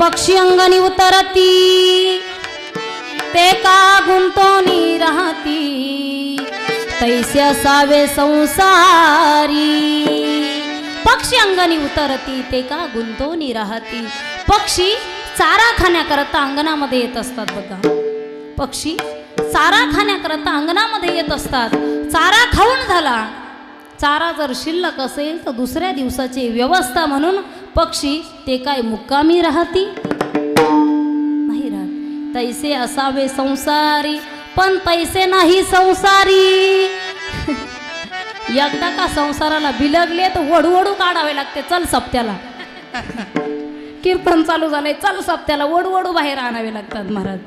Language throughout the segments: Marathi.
पक्षी अंगणी उतरती. ते का गुंतोनी राहती? तैसे असावे संसारी. पक्षी अंगणी उतरती ते का गुंतोनी राहती? पक्षी चारा खाण्याकरता अंगणामध्ये येत असतात बघा. पक्षी चारा खाण्याकरता अंगणामध्ये येत असतात. चारा खाऊन झाला. चारा जर शिल्लक असेल तर दुसऱ्या दिवसाची व्यवस्था म्हणून पक्षी ते काय मुक्कामी राहती? नाही राहत. तैसे असावे संसारी पण पैसे नाही संसारी. एकदा का संसाराला बिलगले तर वडवडू काढावे लागते. चल सप्त्याला. कीर्तन चालू झालंय. चल सप्त्याला वडवडू बाहेर आणावे लागतात महाराज.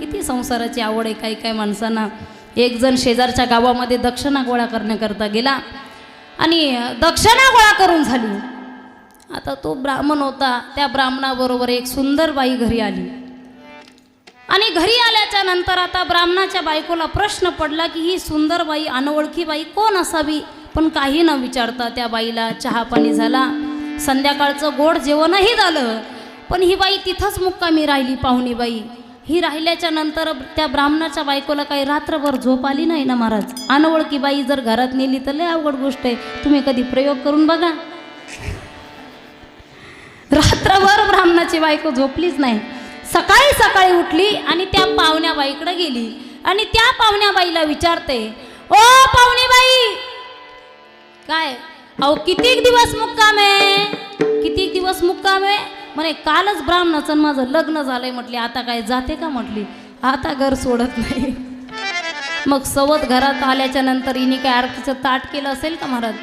किती संसाराची आवड आहे काही काही माणसांना. एक जण शेजारच्या गावामध्ये दक्षिणा गोळा करण्याकरता गेला आणि दक्षिणा गोळा करून झाली. आता तो ब्राह्मण होता. त्या ब्राह्मणाबरोबर एक सुंदर बाई घरी आली. आणि घरी आल्याच्यानंतर आता ब्राह्मणाच्या बायकोला प्रश्न पडला की ही सुंदर बाई अनोळखी बाई कोण असावी? पण काही न विचारता त्या बाईला चहा पाणी झाला. संध्याकाळचं गोड जेवणही झालं. पण ही बाई तिथंच मुक्कामी राहिली पाहुणी बाई. ही राहिल्याच्या नंतर त्या ब्राह्मणाच्या बायकोला काही रात्रभर झोप आली नाही ना महाराज? अनोळखी बाई जर घरात नेली तर लय अवघड गोष्ट आहे. तुम्ही कधी प्रयोग करून बघा. रात्रभर ब्राह्मणाची बायको झोपलीच नाही. सकाळी सकाळी उठली आणि त्या पाहुण्या बाईकडे गेली. आणि त्या पाहुण्या बाईला विचारते ओ पाहुणी बाई काय अहो किती दिवस मुक्काम आहे? म्हणे कालच ब्राह्मणाचं आणि माझं लग्न झालंय म्हटली आता काय जाते का म्हटली? आता घर सोडत नाही. मग सवत घरात आल्याच्यानंतर हिने काय आरतीचं ताट केलं असेल का महाराज?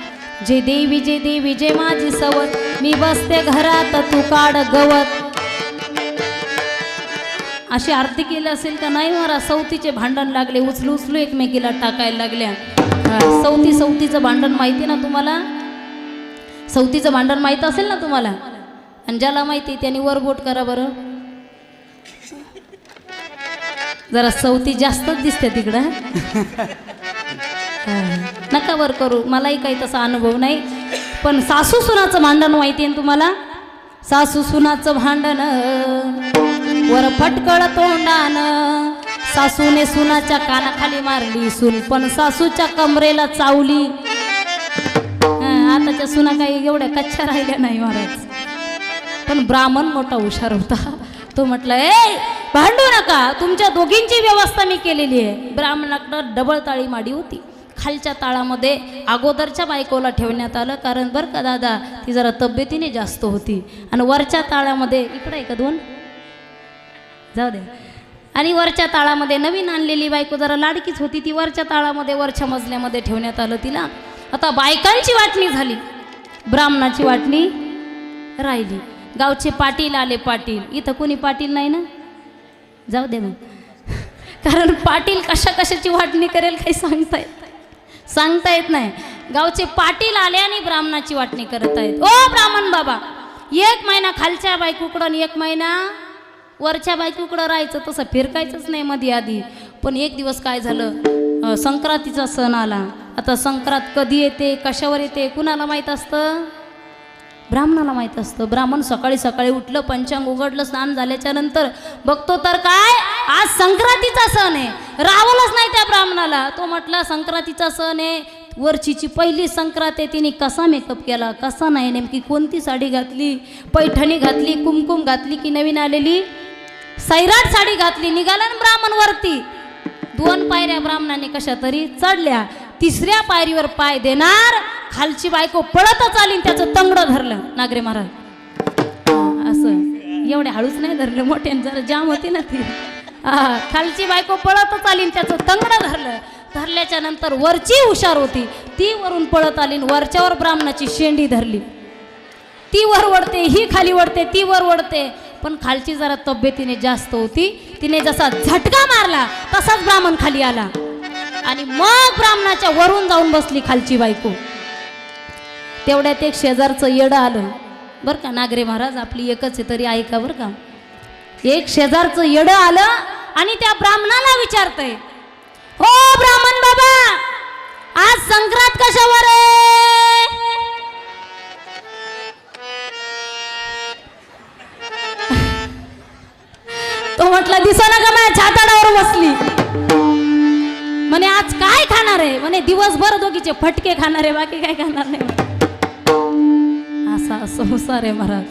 जे देवी जे देवी जे माझी सवत मी बसते घरात तू काढ गवत. अशी आरती केली असेल का? नाही महाराज सवतीचे भांडण लागले उचलू उचलू एकमेकीला टाकायला लागल्या. सवती सवतीचं भांडण माहिती ना तुम्हाला? सवतीचं भांडण माहीत असेल ना तुम्हाला? आणि ज्याला माहिती त्यांनी वरबोट करा बरं. जरा सवती जास्तच दिसते तिकडं. नका वर करू. मलाही काही तसा अनुभव नाही. पण सासू सुनाचं भांडण माहिती आहे ना तुम्हाला? सासू सुनाचं भांडण. वर फटकळ तोंडान. सासूने सुनाच्या कानाखाली मारली सून पण सासूच्या कमरेला चावली. आताच्या सुना काही एवढ्या कच्च्या राहिल्या नाही महाराज. पण ब्राह्मण मोठा हुशार होता. तो म्हटलं ए भांडू नका. तुमच्या दोघींची व्यवस्था मी केलेली आहे. ब्राह्मणाकडं डबल ताळी माडी होती. खालच्या ताळामध्ये अगोदरच्या बायकोला ठेवण्यात आलं. कारण बरं का दादा ती जरा तब्येतीने जास्त होती. आणि वरच्या ताळामध्ये इकडं आहे का दोन? जाऊ दे. आणि वरच्या ताळामध्ये नवीन आणलेली बायको जरा लाडकीच होती. ती वरच्या ताळामध्ये वरच्या मजल्यामध्ये ठेवण्यात आलं तिला. आता बायकांची वाटणी झाली. ब्राह्मणाची वाटणी राहिली. गावचे पाटील आले पाटील. इथं कोणी पाटील नाही ना? जाऊ दे मग. कारण पाटील कशा कशाची वाटणी करेल काही सांगता येत सांगता येत नाही. गावचे पाटील आले आणि ब्राह्मणाची वाटणी करत आहेत. ओ ब्राह्मण बाबा एक महिना खालच्या बायकोकडं आणि एक महिना वरच्या बायकोकडं राहायचं तसं फिरकायचंच नाही मध्ये आधी. पण एक दिवस काय झालं? संक्रांतीचा सण आला. आता संक्रांत कधी येते कशावर येते कुणाला माहीत असतं? ब्राह्मणाला माहीत असतं. ब्राह्मण सकाळी सकाळी उठलं पंचांग उघडलं स्नान झाल्याच्यानंतर बघतो तर काय? आज संक्रांतीचा सण आहे. रावलंच नाही त्या ब्राह्मणाला. तो म्हटला संक्रांतीचा सण आहे. वरचीची पहिली संक्रांत आहे. तिने कसा मेकअप केला? कसा नाही? नेमकी कोणती साडी घातली? पैठणी घातली? कुमकुम घातली की नवीन आलेली? सैराट साडी घातली. निघाला ना ब्राह्मण वरती. दोन पायऱ्या ब्राह्मणाने कशा तरी चढल्या. तिसऱ्या पायरीवर पाय देणार खालची बायको पळतच आली त्याचं तंगडं धरलं. नागरे महाराज. असं. एवढे हळूच नाही धरलं मोठ्याने जरा जाम होती ना ती. खालची बायको पळतच आली त्याचं तंगडं धरलं. धरल्याच्या नंतर वरची हुशार होती. ती वरून पळत आली वरच्यावर ब्राह्मणाची शेंडी धरली. ती वर वडते ही खाली वडते ती वर वडते पण खालची जरा तब्येतीने जास्त होती. तिने जसा झटका मारला तसाच ब्राह्मण खाली आला. आणि मग ब्राह्मणाच्या वरून जाऊन बसली खालची बायको. तेवढ्यात एक शेजारचं येडं आलं. बरं का नागरे महाराज आपली एकच आहे तरी ऐका बरं का. एक शेजारचं येडं आलं आणि त्या ब्राह्मणाला विचारतंय. हो ब्राह्मण बाबा आज संक्रांत कशावर आहे? म्हटलं दिसाना का माझ्या छाताडावर बसली. म्हणे आज काय खाणार आहे? म्हणे दिवसभर दोघीचे फटके खाणार आहे बाकी काय खाणार नाही. हा संसार आहे महाराज.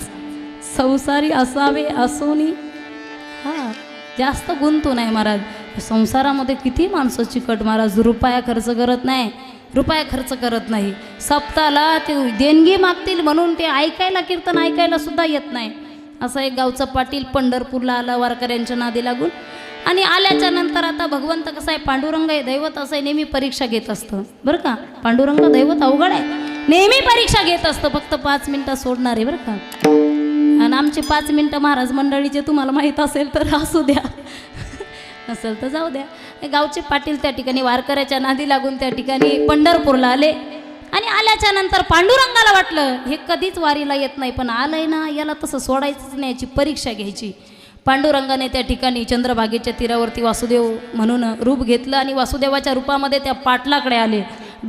संसारी असावे असूनही हा जास्त गुंतून आहे महाराज. संसारामध्ये किती माणसं चिकट महाराज रुपया खर्च करत नाही रुपया खर्च करत नाही. सप्ताला ते देणगी मागतील म्हणून ते ऐकायला कीर्तन ऐकायला सुद्धा येत नाही. असं एक गावचं पाटील पंढरपूरला आला वारकऱ्यांच्या नादी लागून. आणि आल्याच्यानंतर आता भगवंत कसं आहे पांडुरंग आहे दैवत असं आहे नेहमी परीक्षा घेत असतं. बरं का? पांडुरंग दैवत अवघड आहे. नेहमी परीक्षा घेत असतं. फक्त पाच मिनटं सोडणार आहे बरं का? आणि आमचे पाच मिनटं महाराज मंडळीचे तुम्हाला माहीत असेल तर असू द्या. असेल तर जाऊ द्या. गावचे पाटील त्या ठिकाणी वारकऱ्याच्या नादी लागून त्या ठिकाणी पंढरपूरला आले. आणि आल्याच्यानंतर पांडुरंगाला वाटलं हे कधीच वारीला येत नाही पण आलंय ना याला तसं सोडायचंच नाही याची परीक्षा घ्यायची. पांडुरंगाने त्या ठिकाणी चंद्रभागेच्या तीरावरती वासुदेव म्हणून रूप घेतलं आणि वासुदेवाच्या रूपामध्ये त्या पाटलाकडे आले.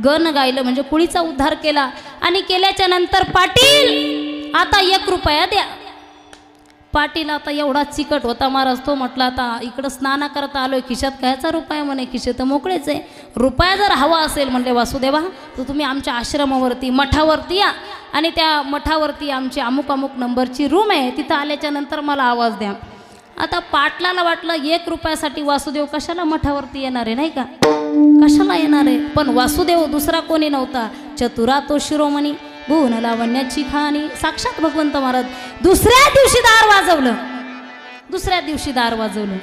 गण गायलं म्हणजे कुळीचा उद्धार केला. आणि केल्याच्यानंतर पाटील आता एक रुपया द्या. पाटील आता एवढा चिकट होता महाराज. तो म्हटला आता इकडं स्नाना करता आलोय खिशात कायचा रुपया म्हणे. खिशे तर मोकळेच आहे. रुपया जर हवा असेल म्हणले वासुदेवा तर तुम्ही आमच्या आश्रमावरती मठावरती या. आणि त्या मठावरती आमची अमुक अमुक नंबरची रूम आहे. तिथं आल्याच्यानंतर मला आवाज द्या. आता पाटलाला वाटलं एक रुपयासाठी वासुदेव कशाला मठावरती येणार आहे नाही का? कशाला येणार आहे? पण वासुदेव दुसरा कोणी नव्हता. चतुरा तो शिरोमणी भुवन लावण्याची खाणी. साक्षात भगवंत महाराज दुसऱ्या दिवशी दार वाजवलं. दुसऱ्या दिवशी दार वाजवलं.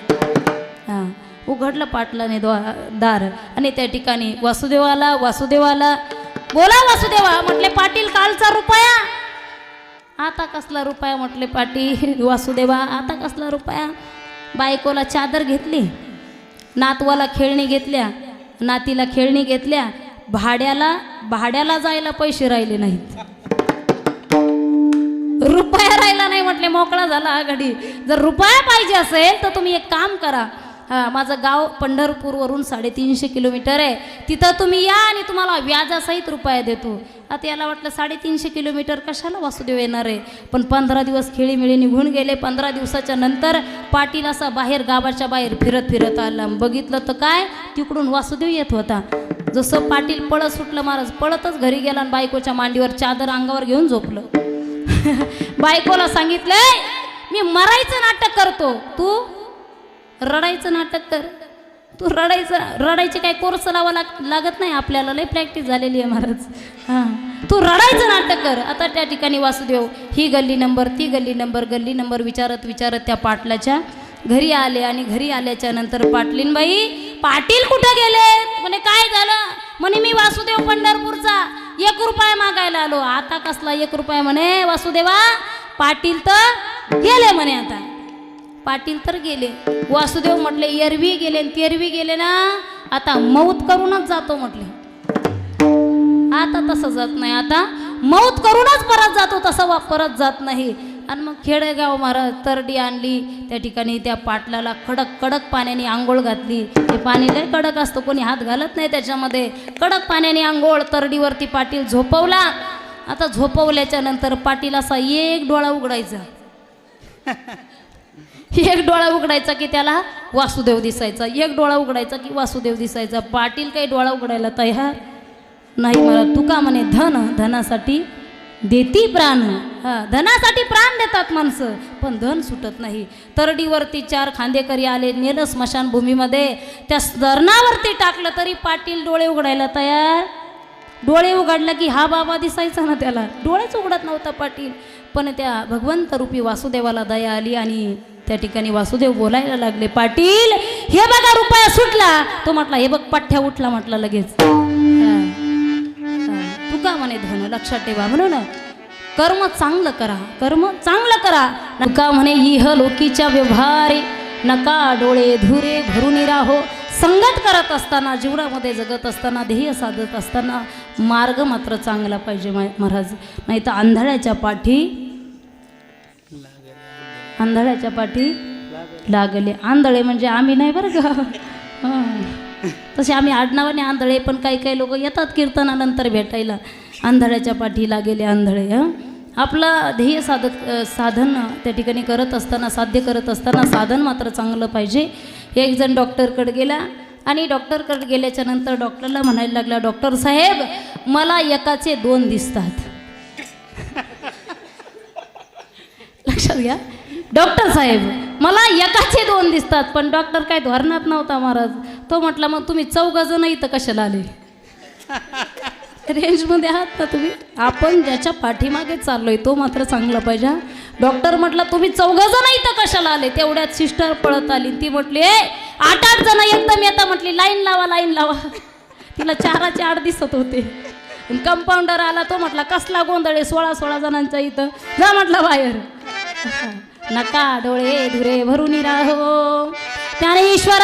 हां उघडलं पाटलाने द्वा दार. आणि त्या ठिकाणी वासुदेवाला वासुदेवाला बोला वासुदेवा म्हटले पाट आता कसला रुपया म्हटले पाटी? वासुदेवा आता कसला रुपया? बायकोला चादर घेतली नातवाला खेळणी घेतल्या नातीला खेळणी घेतल्या भाड्याला भाड्याला जायला पैसे राहिले नाहीत. रुपया राहिला नाही म्हटले मोकळा झाला घडी जर रुपया पाहिजे असेल तर तुम्ही एक काम करा. माझं गाव पंढरपूरवरून साडेतीनशे किलोमीटर आहे. तिथं तुम्ही या आणि तुम्हाला व्याजासहित रुपया देतो. आता याला वाटलं साडेतीनशे किलोमीटर कशाला वासुदेव येणार आहे? पण पंधरा दिवस खेळीमिळी निघून गेले. पंधरा दिवसाच्या नंतर पाटील असा बाहेर गावाच्या बाहेर फिरत फिरत आला. बघितलं तर काय? तिकडून वासुदेव येत होता. जसं पाटील पळत सुटलं महाराज पळतच घरी गेला आणि बायकोच्या मांडीवर चादर अंगावर घेऊन झोपलं. बायकोला सांगितलंय मी मरायचं नाटक करतो. तू रडायचं नाटक कर. तू रडायचं रडायचे काय कोर्स लावा लाग लागत नाही आपल्याला. लई प्रॅक्टिस झालेली आहे महाराज. हां. तू रडायचं नाटक कर. आता त्या ठिकाणी वासुदेव ही गल्ली नंबर ती गल्ली नंबर गल्ली नंबर विचारत विचारत त्या पाटलाच्या घरी आले आणि घरी आल्याच्यानंतर पाटलीनबाई पाटील कुठं गेले? म्हणे काय झालं? म्हणे मी वासुदेव पंढरपूरचा. एक रुपया मागायला आलो. आता कसला एक रुपया म्हणे वासुदेवा पाटील तर गेले म्हणे आता. पाटील तर गेले. वासुदेव म्हटले एरवी गेले आणि तेरवी गेले ना आता मौत करूनच जातो म्हटले. आता तसं जात नाही. आता मौत करूनच परत जातो तसं वा परत जात नाही. आणि मग खेडेगाव महाराज तरडी आणली. त्या ठिकाणी त्या पाटलाला कडक कडक पाण्याने आंघोळ घातली. ते पाणी लय कडक असतं कोणी हात घालत नाही त्याच्यामध्ये. कडक पाण्याने आंघोळ तरडीवरती पाटील झोपवला. आता झोपवल्याच्या नंतर पाटील असा एक डोळा उघडायचा. एक डोळा उघडायचा की त्याला वासुदेव दिसायचा. एक डोळा उघडायचा की वासुदेव दिसायचा. पाटील काही डोळा उघडायला तयार नाही मला तुका म्हणे धन धनासाठी देती प्राण. हा धनासाठी प्राण देतात माणसं पण धन सुटत नाही. तरडीवरती चार खांदेकरी आले नेलं स्मशानभूमीमध्ये. त्या धरणावरती टाकलं तरी पाटील डोळे उघडायला तयार. डोळे उघडला की हा बाबा दिसायचा ना त्याला. डोळेच उघडत नव्हता पाटील. पण त्या भगवंतरूपी वासुदेवाला दया आली आणि त्या ठिकाणी वासुदेव बोलायला लागले पाटील हे बघा रुपया सुटला. तो म्हटला हे बघ पठ्ठ्या उठला म्हटला लगेच. तू का म्हणे धन लक्षात ठेवा म्हणून? कर्म चांगलं करा कर्म चांगलं करा. नका म्हणे इह लोकीच्या व्यवहारे नका डोळे धुरे भरून राहो. संगत करत असताना जीवनामध्ये जगत असताना ध्येय साधत असताना मार्ग मात्र चांगला पाहिजे महाराज. नाही तर आंधळ्याच्या पाठी आंधळ्याच्या पाठी लागले. आंधळे म्हणजे आम्ही नाही बरं का? हं. तसे आम्ही आडनावाने आंधळे पण काही काही लोक येतात कीर्तनानंतर भेटायला. आंधळ्याच्या पाठी लागेले आंधळे हं. आपलं ध्येय साधत साधन त्या ठिकाणी करत असताना साध्य करत असताना साधन मात्र चांगलं पाहिजे. एक जण डॉक्टरकडे गेला आणि डॉक्टरकडे गेल्याच्यानंतर डॉक्टरला म्हणायला लागला डॉक्टर साहेब मला एकाचे दोन दिसतात. लक्षात घ्या. डॉक्टर साहेब मला एकाचे दोन दिसतात पण डॉक्टर काय धोरणात नव्हता महाराज. तो म्हटला मग तुम्ही चौघजण इथं कशाला आले? रेंजमध्ये आहात ना तुम्ही? आपण ज्याच्या पाठीमागे चाललोय तो मात्र चांगला पाहिजे डॉक्टर म्हटलं तुम्ही चौघजण इथं कशाला आले? तेवढ्यात सिस्टर पळत आली ती म्हटली ए आठ आठ जण एकदम येता म्हटली लाईन लावा लाईन लावा. तिला चाराचे आठ दिसत होते. कंपाऊंडर आला तो म्हटला कसला गोंधळ आहे सोळा सोळा जणांचा इथं. जा म्हटलं बाहेर. नका डोळे धुरे भरून राहो. त्याने ईश्वर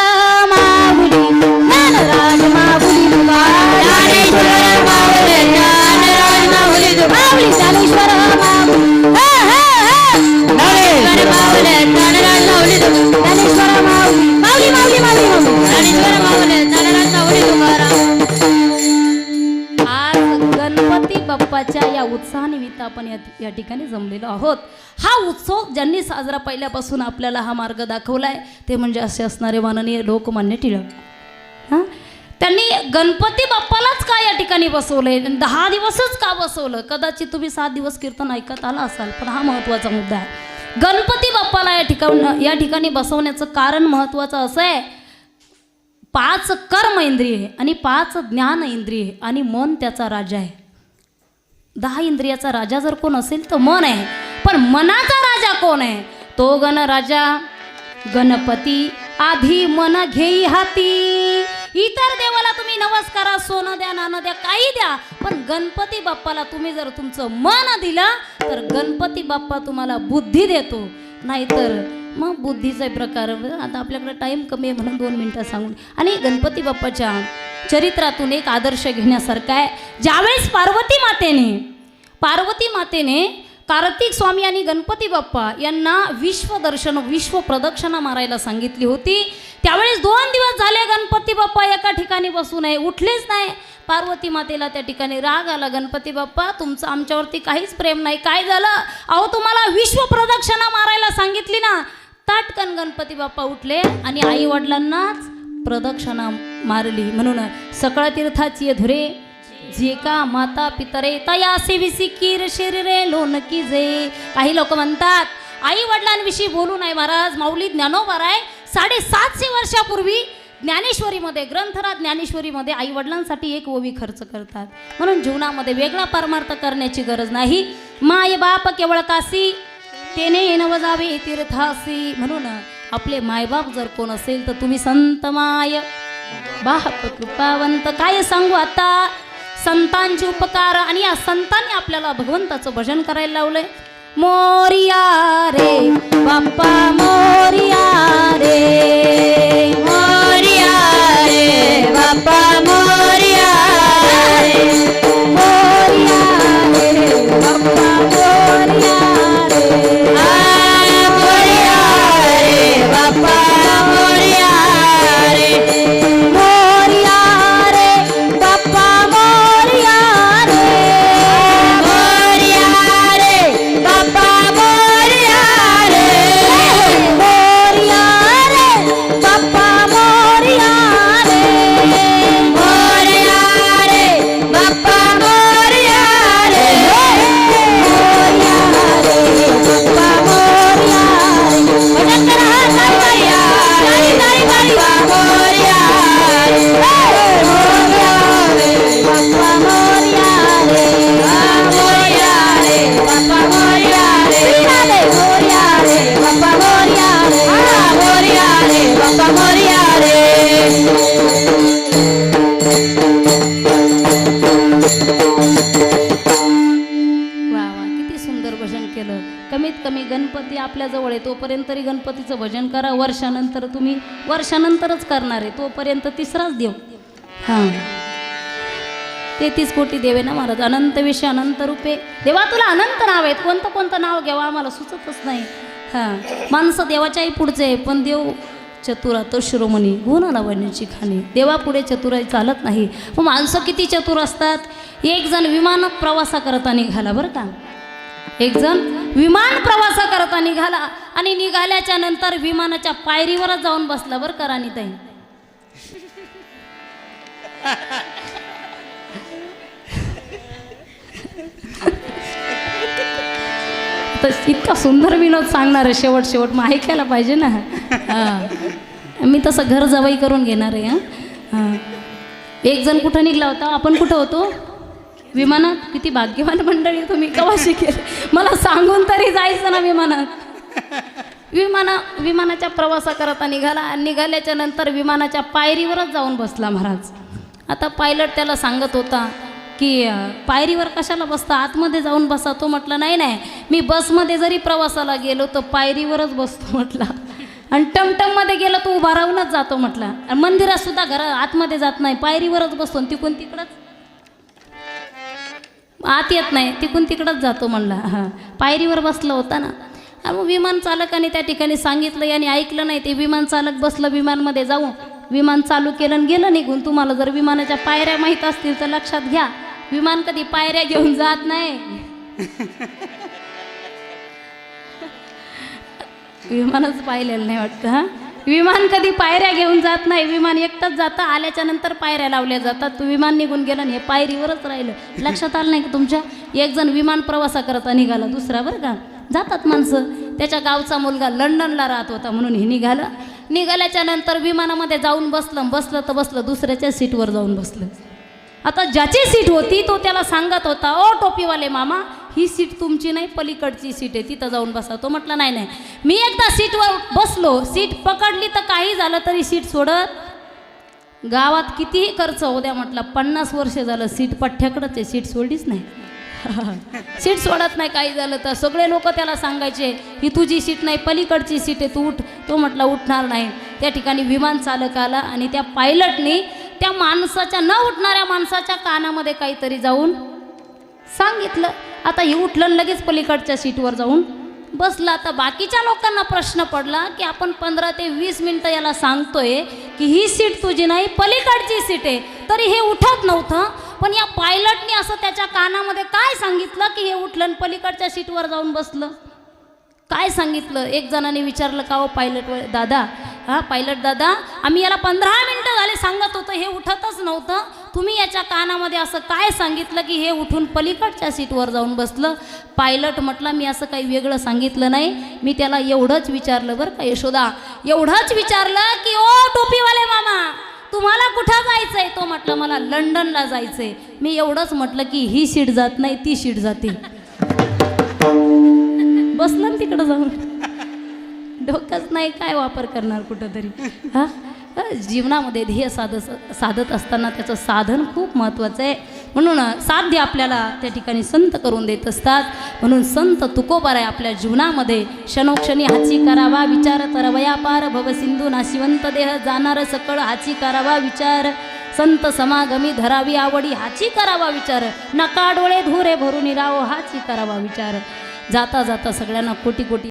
माहुली ज्ञानराज माहुली ज्ञानेश्वर आज गणपती बाप्पाच्या या उत्साहानिमित्त आपण या ठिकाणी जमलेलो आहोत. हा उत्सव ज्यांनी साजरा पहिल्यापासून आपल्याला हा मार्ग दाखवलाय ते म्हणजे असे असणारे माननीय लोकमान्य टिळक. हां? त्यांनी गणपती बाप्पालाच का या ठिकाणी बसवलंय? दहा दिवसच का बसवलं? कदाचित तुम्ही सात दिवस कीर्तन ऐकत आला असाल पण हा महत्त्वाचा मुद्दा आहे. गणपती बाप्पाला या ठिकाण या ठिकाणी बसवण्याचं कारण महत्त्वाचं असं आहे पाच कर्म इंद्रिय आणि पाच ज्ञान इंद्रिय आणि मन त्याचा राजा आहे. दहा इंद्रियाचा राजा जर कोण असेल तर मन आहे. पण मनाचा राजा कोण आहे? तो गण राजा गणपती आधी मन घेई हाती. इतर देवाला तुम्ही नमस्कारा सोनं द्या नाणं द्या काही द्या. पण गणपती बाप्पाला तुम्ही जर तुमचं मन दिलं तर गणपती बाप्पा तुम्हाला बुद्धी देतो. नाहीतर मग बुद्धीचा प्रकार आता आपल्याकडे टाईम कमी आहे म्हणून दोन मिनटं सांगून. आणि गणपती बाप्पाच्या चरित्रातून एक आदर्श घेण्यासारखा आहे. ज्यावेळेस पार्वती मातेने पार्वती मातेने कार्तिक स्वामी आणि गणपती बाप्पा यांना विश्वदर्शन विश्व प्रदक्षिणा मारायला सांगितली होती. त्यावेळेस दोन दिवस झाले गणपती बाप्पा एका ठिकाणी बसू नये उठलेच नाही. पार्वती मातेला त्या ठिकाणी राग आला गणपती बाप्पा तुमचं आमच्यावरती काहीच प्रेम नाही. काय झालं? अहो तुम्हाला विश्व प्रदक्षिणा मारायला सांगितली ना. ताटकन गणपती बाप्पा उठले आणि आई वडिलांनाच प्रदक्षिणा मारली. म्हणून सकळा तीर्थाची धुरे जे का माता पितरे तया सेविसी कीर शरीरे लोणकी जे. काही लोक म्हणतात आई वडिलांविषयी बोलू नये महाराज माऊली ज्ञानोबाराय साडेसातशे वर्षापूर्वी ज्ञानेश्वरीमध्ये ग्रंथराज ज्ञानेश्वरीमध्ये आई वडिलांसाठी एक ओवी खर्च करतात. म्हणून जीवनामध्ये वेगळा परमार्थ करण्याची गरज नाही. माय बाप केवळ कासी तेने नवजावे तीर्थासी. म्हणून आपले मायबाप जर कोण असेल तर तुम्ही संत माय. बाप कृपावंत. काय सांगू आता? संतांचे उपकार आणि या संतांनी आपल्याला भगवंताचं भजन करायला लावलंय. मोरिया रे बाप्पा मोरिया रे. केलं. कमीत कमी गणपती आपल्याजवळ आहे तोपर्यंत तरी गणपतीचं भजन करा. वर्षानंतर तुम्ही वर्षानंतरच करणार आहे तोपर्यंत तिसराच देव. हां. तेहतीस कोटी देवे ना महाराज अनंत विषय अनंत रूपे. देवा तुला अनंत नाव आहेत. कोणतं कोणतं नाव घ्यावं आम्हाला सुचतच नाही. हां. माणसं देवाच्याही पुढचे आहे पण देव चतुरा तो शिरोमणी. हो गुण लावण्याची खाणी. देवापुढे चतुराई चालत नाही. मग माणसं किती चतुर असतात? एक जण विमानात प्रवासा करता निघाला बरं का. एक जण विमान प्रवास करता निघाला आणि निघाल्याच्या नंतर विमानाच्या पायरीवरच जाऊन बसला बरं करा ताई इतका सुंदर विनोद सांगणार आहे शेवट शेवट मग ऐकायला पाहिजे ना. हां. मी तसं घर जवाई करून घेणार आहे हां. हां. एक जण कुठं निघला होता? आपण कुठं होतो? विमानात? किती भाग्यवान मंडळी तुम्ही कवा शिकेल मला सांगून तरी जायचं ना विमानात. विमाना विमानाच्या प्रवासा करता निघाला आणि निघाल्याच्या नंतर विमानाच्या पायरीवरच जाऊन बसला महाराज. आता पायलट त्याला सांगत होता की पायरीवर कशाला बसता? आतमध्ये जाऊन बसा. तो म्हटलं नाही नाही. मी बसमध्ये जरी प्रवासाला गेलो तर पायरीवरच बसतो म्हटला. आणि टमटममध्ये गेलं तो उभा राहूनच जातो म्हटला. आणि मंदिरात सुद्धा घरा आतमध्ये जात नाही. पायरीवरच बसतो आणि तिकून तिकडंच आत येत नाही तिकून तिकडंच जातो म्हणला. हां पायरीवर बसला होता ना. आणि मग विमान चालकाने त्या ठिकाणी सांगितलं आणि ऐकलं नाही ते विमान चालक बसलं विमानमध्ये जाऊन. विमान चालू केलं आणि गेलं निघून. तुम्हाला जर विमानाच्या पायऱ्या माहीत असतील तर लक्षात घ्या. विमान कधी पायऱ्या घेऊन जात नाही. विमानच पाहिलेलं नाही वाटतं हां. विमान कधी पायऱ्या घेऊन जात नाही. विमान एकटंच जातं आल्याच्यानंतर पायऱ्या लावल्या जातात. तू विमान निघून गेलं आणि हे पायरीवरच राहिलं. लक्षात आलं नाही का तुमच्या? एक जण विमान प्रवासा करता निघाला. दुसरा बरं का? जातात माणसं. त्याच्या गावचा मुलगा लंडनला राहत होता म्हणून हे निघालं. निघाल्याच्या नंतर विमानामध्ये जाऊन बसलं. बसलं तर बसलं. दुसऱ्याच्या सीटवर जाऊन बसलं. आता ज्याची सीट होती तो त्याला सांगत होता ओ टोपीवाले मामा ही सीट तुमची नाही पलीकडची सीट आहे तिथं जाऊन बसा. तो म्हटलं नाही नाही. मी एकदा सीटवर बसलो सीट पकडली तर काही झालं तरी सीट सोडत. गावात कितीही खर्च होऊ द्या म्हटलं पन्नास वर्ष झालं सीट पठ्ठ्याकडंच आहे सीट सोडलीच नाही. सीट सोडत नाही काही झालं तर. सगळे लोक त्याला सांगायचे ही तुझी सीट नाही पलीकडची सीट आहे तू उठ. तो म्हटला उठणार नाही. त्या ठिकाणी विमान चालक आला आणि त्या पायलटनी त्या माणसाच्या न उठणाऱ्या माणसाच्या कानामध्ये काहीतरी जाऊन सांगितलं. आता हे उठलं लगेच पलीकडच्या सीटवर जाऊन बसला. आता बाकीच्या लोकांना प्रश्न पडला की आपण पंधरा ते वीस मिनटं याला सांगतोय की ही सीट तुझी नाही पलीकडची सीट आहे. तरी हे उठत नव्हतं. पण या पायलटने असं त्याच्या कानामध्ये काय सांगितलं की हे उठलं पलीकडच्या सीटवर जाऊन बसलं? काय सांगितलं? एक जणाने विचारलं का हो पायलट दादा? हा पायलट दादा आम्ही याला पंधरा मिनटं झाले सांगत होतं हे उठतच नव्हतं. तुम्ही याच्या कानामध्ये असं काय सांगितलं की हे उठून पलीकडच्या सीटवर जाऊन बसलं? पायलट म्हटलं मी असं काही वेगळं सांगितलं नाही. मी त्याला एवढंच विचारलं बरं का यशोदा. एवढंच विचारलं की ओ टोपीवाले मामा तुम्हाला कुठं जायचंय? तो म्हटलं मला लंडनला जायचंय. मी एवढंच म्हटलं की ही सीट जात नाही ती सीट जाते. बसलं ना तिकडं जाऊन. डोकंच नाही काय वापर करणार कुठंतरी. हां? हा, जीवनामध्ये ध्येय साधत साधत असताना त्याचं साधन खूप महत्त्वाचं आहे. म्हणून साध्य आपल्याला त्या ठिकाणी संत करून देत असतात. म्हणून संत तुकोबार आहे आपल्या जीवनामध्ये क्षणोक्षणी हाची करावा विचार तर वयापार भवसिंधू नाशिवंत देह जाणार सकळ हाची करावा विचार. संत समागमी धरावी आवडी हाची करावा विचार. नका डोळे धुरे भरून राहो हाची करावा विचार. जाता जाता सगळ्यांना कोटी कोटी